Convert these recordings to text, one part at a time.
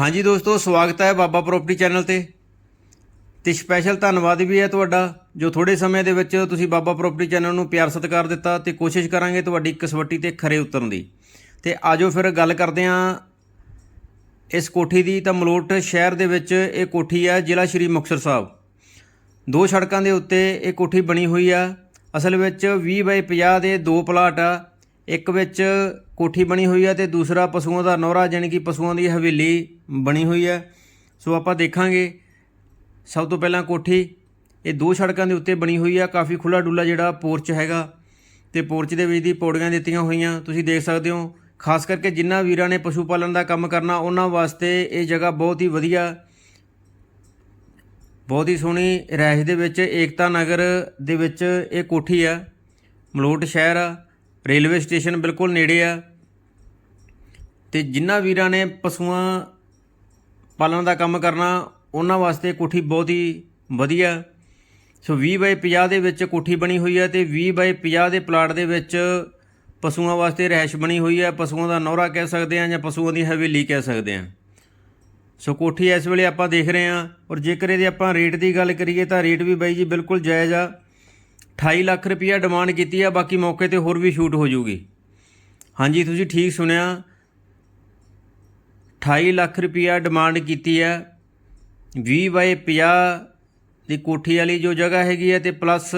ਹਾਂਜੀ ਦੋਸਤੋ, ਸਵਾਗਤ ਹੈ ਬਾਬਾ ਪ੍ਰਾਪਰਟੀ ਚੈਨਲ ਤੇ। ਤੇ ਸਪੈਸ਼ਲ ਧੰਨਵਾਦ ਵੀ ਹੈ ਤੁਹਾਡਾ, ਜੋ ਥੋੜੇ ਸਮੇਂ ਦੇ ਵਿੱਚ ਤੁਸੀਂ ਬਾਬਾ ਪ੍ਰਾਪਰਟੀ ਚੈਨਲ ਨੂੰ ਪਿਆਰ ਸਤਿਕਾਰ ਦਿੱਤਾ ਤੇ ਕੋਸ਼ਿਸ਼ ਕਰਾਂਗੇ ਤੁਹਾਡੀ ਕਸਵੱਟੀ ਤੇ ਖਰੇ ਉਤਰਨ ਦੀ। ਤੇ ਆਜੋ ਫਿਰ ਗੱਲ ਕਰਦੇ ਹਾਂ ਇਸ ਕੋਠੀ ਦੀ। ਤਾਂ ਮਲੋਟ ਸ਼ਹਿਰ ਦੇ ਵਿੱਚ ਇਹ ਕੋਠੀ ਹੈ, ਜ਼ਿਲ੍ਹਾ ਸ਼੍ਰੀ ਮੁਕਤਸਰ ਸਾਹਿਬ। ਦੋ ਸੜਕਾਂ ਦੇ ਉੱਤੇ ਇਹ ਕੋਠੀ ਬਣੀ ਹੋਈ ਆ। ਅਸਲ ਵਿੱਚ 20 ਬਾਈ 50 ਦੇ ਦੋ ਪਲਾਟ ਆ। ਇੱਕ ਵਿੱਚ ਕੋਠੀ ਬਣੀ ਹੋਈ ਆ ਤੇ ਦੂਸਰਾ ਪਸ਼ੂਆਂ ਦਾ ਨੌਰਾ, ਜਾਣੀ ਕਿ ਪਸ਼ੂਆਂ ਦੀ ਹਵੇਲੀ ਬਣੀ ਹੋਈ ਹੈ। ਸੋ ਆਪਾਂ ਦੇਖਾਂਗੇ ਸਭ ਤੋਂ ਪਹਿਲਾਂ ਕੋਠੀ। ਇਹ ਦੋ ਸੜਕਾਂ ਦੇ ਉੱਤੇ ਬਣੀ ਹੋਈ ਆ, ਕਾਫੀ ਖੁੱਲਾ ਡੁੱਲਾ ਜਿਹੜਾ ਪੋਰਚ ਹੈਗਾ ਤੇ ਪੋਰਚ ਦੇ ਵਿੱਚ ਦੀ ਪੌੜੀਆਂ ਦਿੱਤੀਆਂ ਹੋਈਆਂ। ਤੁਸੀਂ ਦੇਖ ਸਕਦੇ ਹੋ, ਖਾਸ ਕਰਕੇ ਜਿਨ੍ਹਾਂ ਵੀਰਾਂ ਨੇ ਪਸ਼ੂ ਪਾਲਣ ਦਾ ਕੰਮ ਕਰਨਾ, ਉਹਨਾਂ ਵਾਸਤੇ ਇਹ ਜਗ੍ਹਾ ਬਹੁਤ ਹੀ ਵਧੀਆ, ਬਹੁਤ ਹੀ ਸੋਹਣੀ ਰਿਹਾਇਸ਼ ਦੇ ਵਿੱਚ ਏਕਤਾ ਨਗਰ ਦੇ ਵਿੱਚ ਇਹ ਕੋਠੀ ਆ, ਮਲੋਟ ਸ਼ਹਿਰ ਆ। ਰੇਲਵੇ ਸਟੇਸ਼ਨ ਬਿਲਕੁਲ ਨੇੜੇ ਆ ਤੇ ਜਿਨ੍ਹਾਂ ਵੀਰਾਂ ਨੇ ਪਸ਼ੂਆਂ ਪਾਲਣ ਦਾ ਕੰਮ ਕਰਨਾ, ਉਹਨਾਂ ਵਾਸਤੇ ਕੋਠੀ ਬਹੁਤ ਹੀ ਵਧੀਆ। ਸੋ 20 ਬਾਈ 50 ਦੇ ਵਿੱਚ ਕੋਠੀ ਬਣੀ ਹੋਈ ਹੈ ਤੇ 20 ਬਾਈ 50 ਦੇ ਪਲਾਟ ਦੇ ਵਿੱਚ ਪਸ਼ੂਆਂ ਵਾਸਤੇ ਰਹਿਸ਼ ਬਣੀ ਹੋਈ ਹੈ ਪਸ਼ੂਆਂ ਦਾ ਨੌਰਾ ਕਹਿ ਸਕਦੇ ਆ ਜਾਂ ਪਸ਼ੂਆਂ ਦੀ ਹਵੇਲੀ ਕਹਿ ਸਕਦੇ ਆ। ਸੋ ਕੋਠੀ ਇਸ ਵੇਲੇ ਆਪਾਂ ਦੇਖ ਰਹੇ ਆ ਔਰ ਜੇਕਰ ਇਹਦੇ ਆਪਾਂ ਰੇਟ ਦੀ ਗੱਲ ਕਰੀਏ ਤਾਂ ਰੇਟ ਵੀ ਬਾਈ ਜੀ ਬਿਲਕੁਲ ਜਾਇਜ਼ ਆ। 28 ਲੱਖ ਰੁਪਈਆ ਡਿਮਾਂਡ ਕੀਤੀ ਆ, ਬਾਕੀ ਮੌਕੇ ਤੇ ਹੋਰ ਵੀ ਸ਼ੂਟ ਹੋ ਜੂਗੀ ਹਾਂਜੀ, ਤੁਸੀਂ ਠੀਕ ਸੁਣਿਆ। 28 ਲੱਖ ਰੁਪਈਆ ਡਿਮਾਂਡ ਕੀਤੀ ਆ। 20 ਬਾਏ 50 ਦੀ ਕੋਠੀ ਵਾਲੀ ਜੋ ਜਗ੍ਹਾ ਹੈਗੀ ਆ ਤੇ ਪਲੱਸ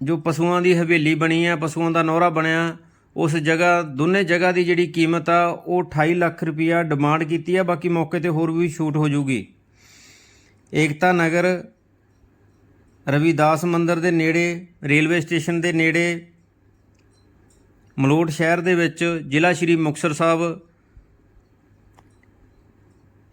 ਜੋ ਪਸ਼ੂਆਂ ਦੀ ਹਵੇਲੀ ਬਣੀ ਆ, ਪਸ਼ੂਆਂ ਦਾ ਨੌਰਾ ਬਣਿਆ, ਉਸ ਜਗ੍ਹਾ, ਦੋਨੇ ਜਗ੍ਹਾ ਦੀ ਜਿਹੜੀ ਕੀਮਤ ਆ, ਉਹ 28 ਲੱਖ ਰੁਪਈਆ ਡਿਮਾਂਡ ਕੀਤੀ ਆ, ਬਾਕੀ ਮੌਕੇ ਤੇ ਹੋਰ ਵੀ ਛੂਟ ਹੋ ਜੂਗੀ ਏਕਤਾ ਨਗਰ ਰਵੀਦਾਸ ਮੰਦਿਰ ਦੇ ਨੇੜੇ, ਰੇਲਵੇ ਸਟੇਸ਼ਨ ਦੇ ਨੇੜੇ, ਮਲੋਟ ਸ਼ਹਿਰ ਦੇ ਵਿੱਚ ਜ਼ਿਲ੍ਹਾ ਸ਼੍ਰੀ ਮੁਕਤਸਰ ਸਾਹਿਬ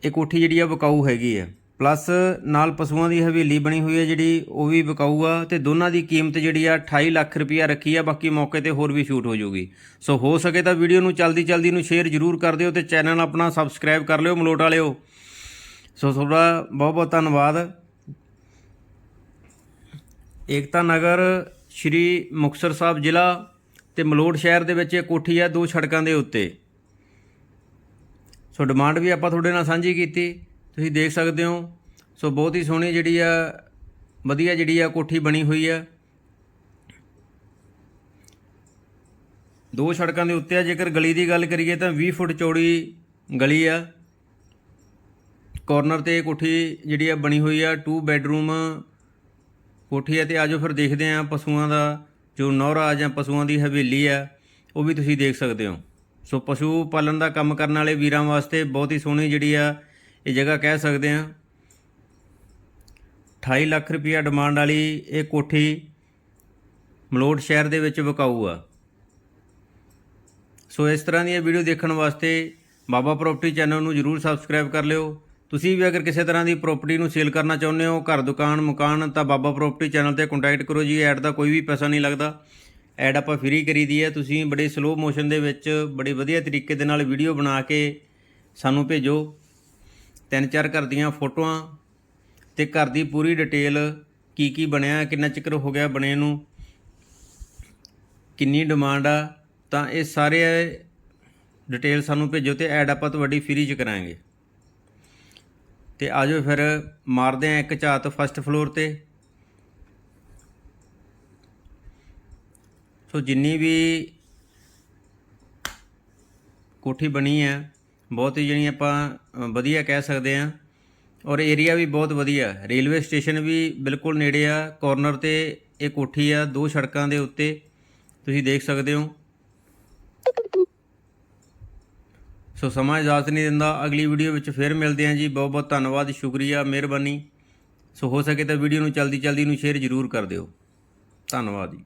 ਇਹ ਕੋਠੀ ਜਿਹੜੀ ਆ ਵਿਕਾਊ ਹੈਗੀ ਆ। ਪਲੱਸ ਨਾਲ ਪਸ਼ੂਆਂ ਦੀ ਹਵੇਲੀ ਬਣੀ ਹੋਈ ਹੈ ਜਿਹੜੀ, ਉਹ ਵੀ ਵਿਕਾਊ ਆ ਤੇ ਦੋਨਾਂ ਦੀ ਕੀਮਤ ਜਿਹੜੀ ਆ 28 ਲੱਖ ਰੁਪਈਆ ਰੱਖੀ ਆ, ਬਾਕੀ ਮੌਕੇ ਤੇ ਹੋਰ ਵੀ ਸ਼ੂਟ ਹੋ ਜਾਊਗੀ। ਸੋ ਹੋ ਸਕੇ ਤਾਂ ਵੀਡੀਓ ਨੂੰ ਜਲਦੀ ਜਲਦੀ ਨੂੰ ਸ਼ੇਅਰ ਜ਼ਰੂਰ ਕਰ ਦਿਓ ਤੇ ਚੈਨਲ ਆਪਣਾ ਸਬਸਕ੍ਰਾਈਬ ਕਰ ਲਿਓ ਮਲੋਟ ਵਾਲਿਓ। ਸੋ ਤੁਹਾਡਾ ਬਹੁਤ ਬਹੁਤ ਧੰਨਵਾਦ। ਏਕਤਾ ਨਗਰ, ਸ਼੍ਰੀ ਮੁਕਤਸਰ ਸਾਹਿਬ ਜ਼ਿਲ੍ਹਾ ਤੇ ਮਲੋਟ ਸ਼ਹਿਰ ਦੇ ਵਿੱਚ ਇਹ ਕੋਠੀ ਆ ਦੋ ਸੜਕਾਂ ਦੇ ਉੱਤੇ। ਸੋ ਡਿਮਾਂਡ ਵੀ ਆਪਾਂ ਤੁਹਾਡੇ ਨਾਲ ਸਾਂਝੀ ਕੀਤੀ। ਤੁਸੀਂ ਦੇਖ ਸਕਦੇ ਹੋ, ਸੋ ਬਹੁਤ ਹੀ ਸੋਹਣੀ ਜਿਹੜੀ ਆ, ਵਧੀਆ ਜਿਹੜੀ ਆ ਕੋਠੀ ਬਣੀ ਹੋਈ ਆ। ਦੋ ਸੜਕਾਂ ਦੇ ਉੱਤੇ ਆ, ਜੇਕਰ ਗਲੀ ਦੀ ਗੱਲ ਕਰੀਏ ਤਾਂ 20 ਫੁੱਟ ਚੌੜੀ ਗਲੀ ਆ। ਕਾਰਨਰ ਤੇ ਕੋਠੀ ਜਿਹੜੀ ਆ ਬਣੀ ਹੋਈ ਆ 2 ਬੈਡਰੂਮ ਕੋਠੀ ਆ ਤੇ ਆਜੋ ਫਿਰ ਦੇਖਦੇ ਆ ਪਸ਼ੂਆਂ ਦਾ ਜੋ ਨੌਰਾ ਜਾਂ ਪਸ਼ੂਆਂ ਦੀ ਹਵੇਲੀ ਆ ਉਹ ਵੀ ਤੁਸੀਂ ਦੇਖ ਸਕਦੇ ਹੋ। ਸੋ ਪਸ਼ੂ ਪਾਲਣ ਦਾ ਕੰਮ ਕਰਨ ਵਾਲੇ ਵੀਰਾਂ ਵਾਸਤੇ ਬਹੁਤ ਹੀ ਸੋਹਣੀ ਜਿਹੜੀ ਆ ਇਹ ਜਗ੍ਹਾ ਕਹਿ ਸਕਦੇ ਆ 28 ਲੱਖ ਰੁਪਈਆ ਡਿਮਾਂਡ ਵਾਲੀ ਇਹ ਕੋਠੀ ਮਲੋਟ ਸ਼ਹਿਰ ਦੇ ਵਿੱਚ ਵਿਕਾਊ ਆ। ਸੋ ਇਸ ਤਰ੍ਹਾਂ ਦੀਆਂ ਵੀਡੀਓ ਦੇਖਣ ਵਾਸਤੇ ਬਾਬਾ ਪ੍ਰਾਪਰਟੀ ਚੈਨਲ ਨੂੰ ਜਰੂਰ ਸਬਸਕ੍ਰਾਈਬ ਕਰ ਲਿਓ। ਤੁਸੀਂ ਵੀ ਅਗਰ ਕਿਸੇ ਤਰ੍ਹਾਂ ਦੀ ਪ੍ਰਾਪਰਟੀ ਨੂੰ ਸੇਲ ਕਰਨਾ ਚਾਹੁੰਦੇ ਹੋ, ਘਰ, ਦੁਕਾਨ, ਮਕਾਨ, ਤਾਂ ਬਾਬਾ ਪ੍ਰਾਪਰਟੀ ਚੈਨਲ ਤੇ ਕੰਟੈਕਟ ਕਰੋ ਜੀ। ਐਡ ਦਾ ਕੋਈ ਵੀ ਪੈਸਾ ਨਹੀਂ ਲੱਗਦਾ। ਐਡ ਆਪਾਂ ਫ੍ਰੀ ਕਰੀਦੀ ਹੈ। ਤੁਸੀਂ ਬੜੇ ਸਲੋ ਮੋਸ਼ਨ ਦੇ ਵਿੱਚ ਬੜੇ ਵਧੀਆ ਤਰੀਕੇ ਦੇ ਨਾਲ ਵੀਡੀਓ ਬਣਾ ਕੇ ਸਾਨੂੰ ਭੇਜੋ। ਤਿੰਨ ਚਾਰ ਘਰ ਦੀਆਂ ਫੋਟੋਆਂ ਤੇ ਘਰ ਦੀ ਪੂਰੀ ਡਿਟੇਲ ਕੀ ਕੀ ਬਣਿਆ, ਕਿੰਨਾ ਚਿਰ ਹੋ ਗਿਆ ਬਣੇ ਨੂੰ, ਕਿੰਨੀ ਡਿਮਾਂਡ ਆ, ਤਾਂ ਇਹ ਸਾਰੇ ਡਿਟੇਲ ਸਾਨੂੰ ਭੇਜੋ ਤੇ ਐਡ ਆਪਾਂ ਤੁਹਾਡੀ ਫ੍ਰੀ ਚ ਕਰਾਂਗੇ। ਤੇ ਆਜੋ ਫਿਰ ਮਾਰਦੇ ਆ ਇੱਕ ਝਾਤ ਫਸਟ ਫਲੋਰ ਤੇ। ਸੋ ਜਿੰਨੀ ਵੀ ਕੋਠੀ ਬਣੀ ਹੈ, ਬਹੁਤ ਹੀ ਜਿਹੜੀ ਆਪਾਂ ਵਧੀਆ ਕਹਿ ਸਕਦੇ ਆ। ਔਰ ਏਰੀਆ ਵੀ ਬਹੁਤ ਵਧੀਆ। ਰੇਲਵੇ ਸਟੇਸ਼ਨ ਵੀ ਬਿਲਕੁਲ ਨੇੜੇ ਆ ਕਾਰਨਰ ਤੇ ਇਹ ਕੋਠੀ ਆ, ਦੋ ਸੜਕਾਂ ਦੇ ਉੱਤੇ। ਤੁਸੀਂ ਦੇਖ ਸਕਦੇ ਹੋ। ਸੋ ਸਮਾਂ ਇਜਾਜ਼ਤ ਨਹੀਂ ਦਿੰਦਾ। ਅਗਲੀ ਵੀਡੀਓ ਵਿੱਚ ਫੇਰ ਮਿਲਦੇ ਹਾਂ ਜੀ। ਬਹੁਤ ਬਹੁਤ ਧੰਨਵਾਦ, ਸ਼ੁਕਰੀਆ, ਮਿਹਰਬਾਨੀ। ਸੋ ਹੋ ਸਕੇ ਤਾਂ ਵੀਡੀਓ ਨੂੰ ਜਲਦੀ ਜਲਦੀ ਨੂੰ ਸ਼ੇਅਰ ਜ਼ਰੂਰ ਕਰ ਦਿਓ। ਧੰਨਵਾਦ ਜੀ।